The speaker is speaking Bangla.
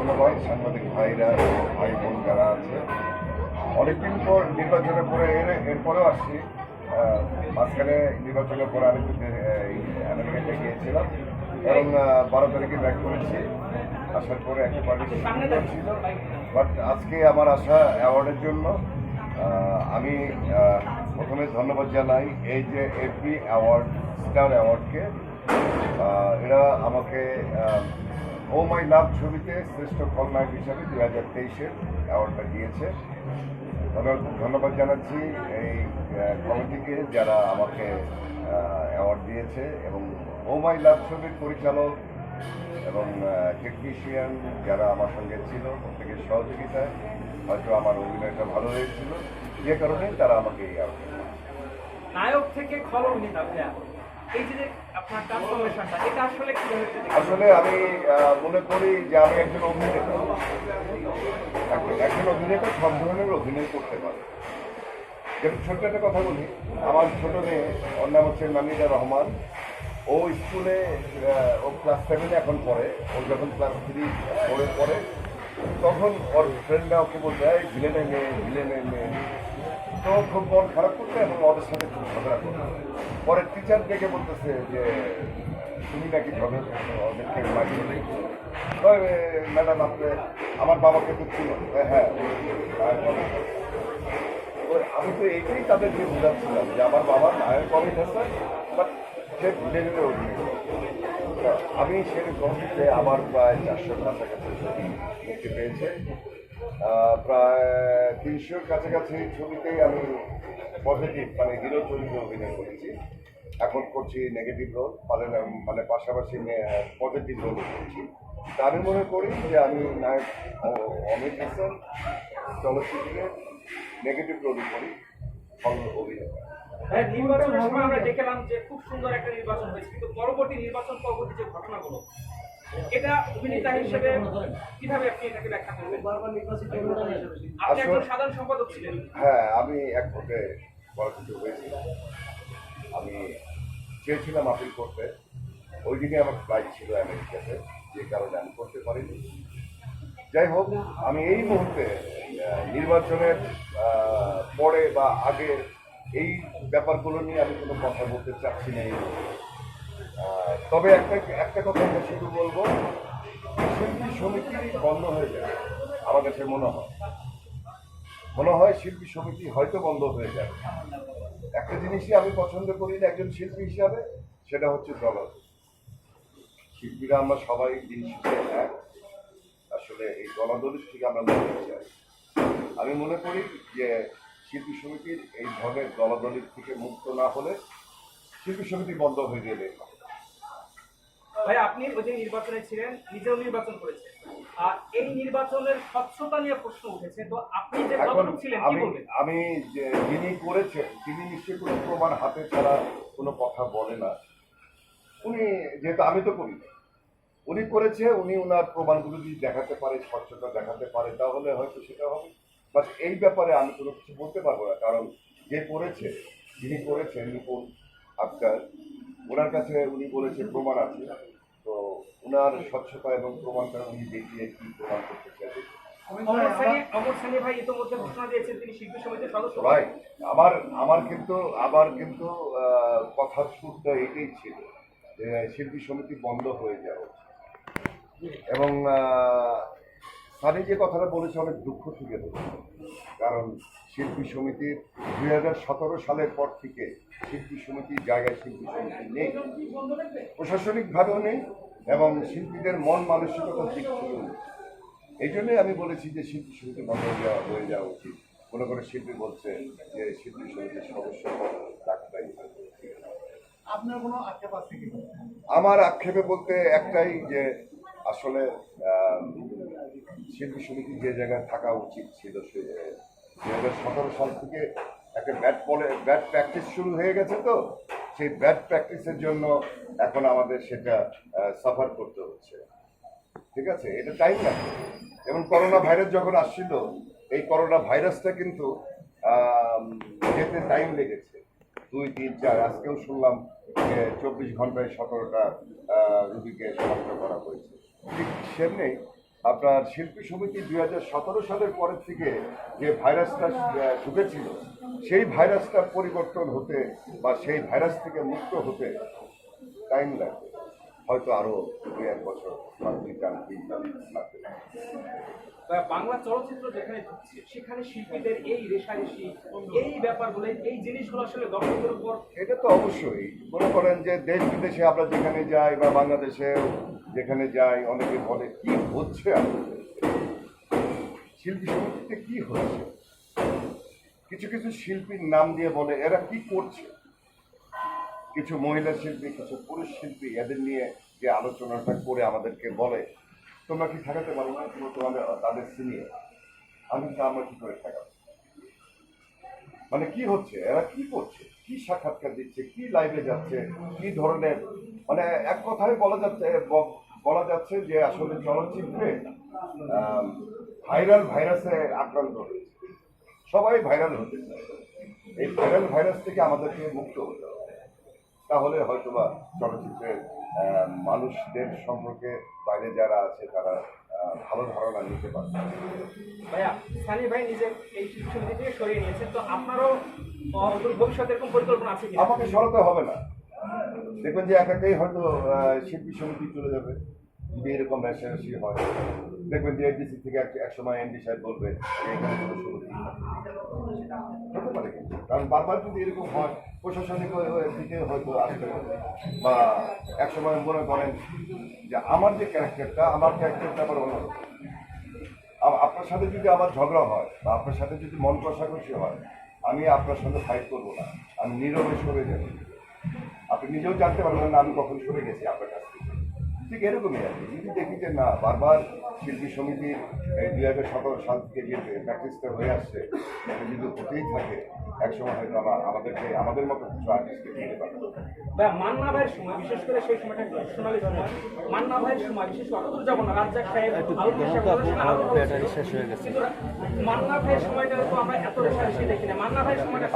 ধন্যবাদ সাংবাদিক ভাইরা ভাই বোন যারা আছে। অনেকদিন পর নির্বাচনের পরে এর এরপরেও আসছি। মাঝখানে নির্বাচনের পরে আমি এই আমেরিকাতে গিয়েছিলাম এবং বারো তারিখে ব্যাক করেছি। আসার পরে একটা পার্টিসিপেট ছিল বাট আজকে আমার আসা অ্যাওয়ার্ডের জন্য আমি প্রথমে ধন্যবাদ জানাই এই যে এফবি অ্যাওয়ার্ড স্টার অ্যাওয়ার্ডকে। এরা আমাকে ও মাই লাভ ছবিতে শ্রেষ্ঠ খলনায়ক হিসাবে দু হাজার তেইশের অ্যাওয়ার্ডটা দিয়েছে। ধন্যবাদ জানাচ্ছি এই কমিটিকে যারা আমাকে অ্যাওয়ার্ড দিয়েছে এবং ও মাই লাভ ছবির পরিচালক এবং টেকনিশিয়ান যারা আমার সঙ্গে ছিল, প্রত্যেকের সহযোগিতায়। হয়তো আমার অভিনয়টা ভালো হয়েছিল। যে কারণে তারা আমাকে এই অ্যাওয়ার্ড নায়ক থেকে খল অভিনেতা এই যে আসলে আমি মনে করি যে আমি একজন অভিনেতা। একজন- অভিনেতা সব ধরনের অভিনয় করতে পারে। যেমন ছোট্ট একটা কথা বলি। আমার ছোট মেয়ে, ওর নাম হচ্ছে নামিদা রহমান। ও স্কুলে ও ক্লাস সেভেনে এখন পড়ে। ও যখন ক্লাস থ্রি পড়ে পড়ে, তখন ওর ফ্রেন্ডরা ওকে বলতে হয় ভিলেনের মেয়ে ভিলেনের মেয়ে। তো খুব মন খারাপ করতো এবং ওদের সাথে খুব ঝগড়া করতো পরে টিচার দেখে বলতেছে যে, তুমি নাকি ঝগড়া ওদেরকে দিয়েছ ম্যাডাম, আপনি, আমার বাবাকে তো ছিল হ্যাঁ। আমি তো এইটাই তাদেরকে বোঝাচ্ছিলাম যে আমার বাবা নায়ক অভিনেতা বাট সে করে। তা আমি সেরকমতে আমার প্রায় চারশোর কাছাকাছি মুক্তি পেয়েছে। প্রায় তিনশোর কাছাকাছি ছবিতেই আমি পজিটিভ মানে হিরো চরিত্রে অভিনয় করেছি। এখন করছি নেগেটিভ রোল মানে মানে পাশাপাশি পজিটিভ রোল করছি। তা আমি মনে করি যে আমি নায়ক অমিত হাসান চলচ্চিত্রে নেগেটিভ রোলই করি অভিনয় হ্যাঁ, নির্বাচনের সময় আমরা দেখলাম যে খুব সুন্দর একটা নির্বাচন হয়েছে কিন্তু পরবর্তী নির্বাচন পরবর্তী যে ঘটনাগুলো এটা অভিনেতা হিসেবে কীভাবে আপনি এটাকে ব্যাখ্যা করবেন? আপনি একজন সাধারণ সম্পাদক ছিলেন। হ্যাঁ আমি এক ভোটে পরাজিত হয়েছিলাম। আমি চেয়েছিলাম আপিল করতে। ওই দিনে আমার ফ্লাইট ছিল আমেরিকাতে যে কারণে আমি করতে পারিনি। যাই হোক আমি এই মুহূর্তে নির্বাচনের পরে বা আগে এই ব্যাপারগুলো নিয়ে আমি কোনো কথা বলতে চাচ্ছি না এই তবে একটা একটা কথা আমরা শুধু বলব, শিল্পী সমিতি বন্ধ হয়ে যাবে আমার কাছে মনে হয়। মনে হয় শিল্পী সমিতি হয়তো বন্ধ হয়ে যাবে একটা জিনিসই আমি পছন্দ করি না একজন শিল্পী হিসাবে, সেটা হচ্ছে দল শিল্পীরা আমরা সবাই দিন এক। আসলে এই দলাদলির থেকে আমরা মুক্তি চাই। আমি মনে করি যে শিল্পী সমিতির এই ধরনের দলাদলির থেকে মুক্ত না হলে শিল্পী সমিতি বন্ধ হয়ে গেলে ভাই আপনি ওই যে নির্বাচনে ছিলেন নিজেও নির্বাচন করেছেন। আর এই নির্বাচনের স্বচ্ছতা নিয়ে প্রশ্ন উঠেছে তো আপনি যে যতটুকু ছিলেন কি আমি বলবেন? আমি যিনি করেছেন তিনি নিশ্চয়ই কোনো প্রমাণ হাতে ছাড়া কোনো কথা বলে না। উনি যেহেতু আমি তো করি না। উনি করেছে উনি ওনার প্রমাণগুলো যদি দেখাতে পারে স্বচ্ছতা দেখাতে পারে তাহলে হয়তো সেটা হবে। বাট এই ব্যাপারে আমি কোনো কিছু বলতে পারব না কারণ যে করেছে যিনি করেছেন নিপুণ আক্তার ওনার কাছে উনি বলেছে প্রমাণ আছে। তো ওনার স্বচ্ছতা এবং প্রমাণটা উনি দেখিয়ে কি প্রমাণ করতে চাইছে আমার আমার কিন্তু আমার কিন্তু কথার সুরটা এটাই ছিল যে শিল্পী সমিতি বন্ধ হয়ে যাওয়া। এবং সানি যে কথাটা বলেছে অনেক দুঃখ থেকে কারণ শিল্পী সমিতির দুই হাজার সতেরো সালের পর থেকে শিল্পী সমিতির জায়গায় শিল্পী সমিতি নেই। প্রশাসনিকভাবেও নেই এবং শিল্পীদের মন মানসিকতার দিক থেকেও নেই এই জন্যই আমি বলেছি যে শিল্পী সমিতি বন্ধ হয়ে যাওয়া হয়ে যাওয়া উচিত। কোনো কোনো শিল্পী বলছে যে শিল্পী সমিতির সদস্য কি? আমার আক্ষেপে বলতে একটাই যে আসলে শিল্পী সমিতি যে জায়গায় থাকা উচিত ছিল সে দুই হাজার সতেরো সাল থেকে একটা ব্যাট বলে, ব্যাট প্র্যাকটিস শুরু হয়ে গেছে তো, সেই ব্যাট প্র্যাকটিসের জন্য এখন আমাদের সেটা সাফার করতে হচ্ছে। ঠিক আছে? এটা টাইম লাগবে যেমন করোনা ভাইরাস যখন আসছিল, এই করোনা ভাইরাসটা কিন্তু যেতে টাইম লেগেছে। দুই, তিন, চার, আজকেও শুনলাম যে চব্বিশ ঘন্টায় সতেরোটা রুগীকে শনাক্ত করা হয়েছে। ঠিক সেমনি আপনার শিল্পী সমিতি দুই হাজার সতেরো সালের পরের থেকে যে ভাইরাসটা ঢুকেছিল, সেই ভাইরাসটা পরিবর্তন হতে বা সেই ভাইরাস থেকে মুক্ত হতে টাইম লাগবে। হয়তো আরও দুই এক বছর বা দুই টান তিন টান বাংলা চলচ্চিত্র যেখানে সেখানে শিল্পীদের এই রেশারেশি এই ব্যাপারগুলো এই জিনিসগুলো আসলে দর্শকদের উপর এটা তো অবশ্যই। মনে করেন যে দেশ বিদেশে আমরা যেখানে যাই বা বাংলাদেশে যেখানে যাই অনেকে বলে কি হচ্ছে শিল্পী সমিতিতে কি হচ্ছে? কিছু কিছু শিল্পীর নাম দিয়ে বলে এরা কি করছে? কিছু মহিলা শিল্পী, কিছু পুরুষ শিল্পী এদের নিয়ে যে আলোচনাটা করে আমাদেরকে বলে, তোমরা কি ঠেকাতে পারো না? তোমরা তোমাদের, তাদের সিনিয়র আমি তো আমরা কি করে ঠেকাবো? মানে কি হচ্ছে? এরা কি করছে? কি সাক্ষাৎকার দিচ্ছে? কি লাইভে যাচ্ছে? কি ধরনের? মানে এক কথায় বলা যাচ্ছে বলা যাচ্ছে যে আসলে চলচ্চিত্রে ভাইরাল ভাইরাসে আক্রান্ত হয়েছে। সবাই ভাইরাল হতে চায়। এই ভাইরাল ভাইরাস থেকে আমাদেরকে মুক্ত হতে হবে। তাহলে হয়তোবা চলচ্চিত্রের মানুষদের সম্পর্কে বাইরে যারা আছে তারা ভালো ধারণা নিতে পারবে। ভাইয়া সানি ভাই নিজে এই ছবি থেকে সরিয়ে নিয়েছেন তো আপনারও ভবিষ্যতে এরকম পরিকল্পনা আছে আমাকে সরাতে হবে না। দেখবেন যে একাকেই হয়তো শিল্পী সমিতি চলে যাবে। যদি এরকম রেশারেশি হয়, দেখবেন যে এডিসি থেকে এক সময় এমডি সাহেব বলবে এখানে কারণ বারবার যদি এরকম হয়, প্রশাসনিক দিকে হয়তো আসতে পারে বা এক সময় মনে করেন যে আমার যে ক্যারেক্টারটা আমার ক্যারেক্টারটা আবার অন্য আপনার সাথে যদি আমার ঝগড়া হয় বা আপনার সাথে যদি মন কষাকষি হয়, আমি আপনার সঙ্গে ফাইট করব না। আমি নীরবে সরে যাব। আপনি নিজেও জানতে পারবেন না আমি কখন সরে গেছি আপনার কাছ থেকে। ঠিক এরকমই আর কি। যদি দেখি যে না বারবার শিল্পী সমিতির এই দুই হাজার সতেরো সাল থেকে যে প্র্যাকটিসটা হয়ে আসছে যদি হতেই থাকে একসময় হয়তো আমার আমাদেরকে আমাদের মতো কিছু আর্টিস্টকে দিতে পারবে। মান্না ভাইয়ের সময় বিশেষ করে সেই সময়টা সোনালী সময় মান্না ভাইয়ের সময় বিশেষ করে অতদূর যাব না রাজ্জাক সাহেব আলম সাহেব ওদের সময় আরও ভালো ছিল। কিন্তু মান্না ভাইয়ের সময়টা তো আমরা এত রেশারেশি দেখি না। মান্না ভাইয়ের সময়টা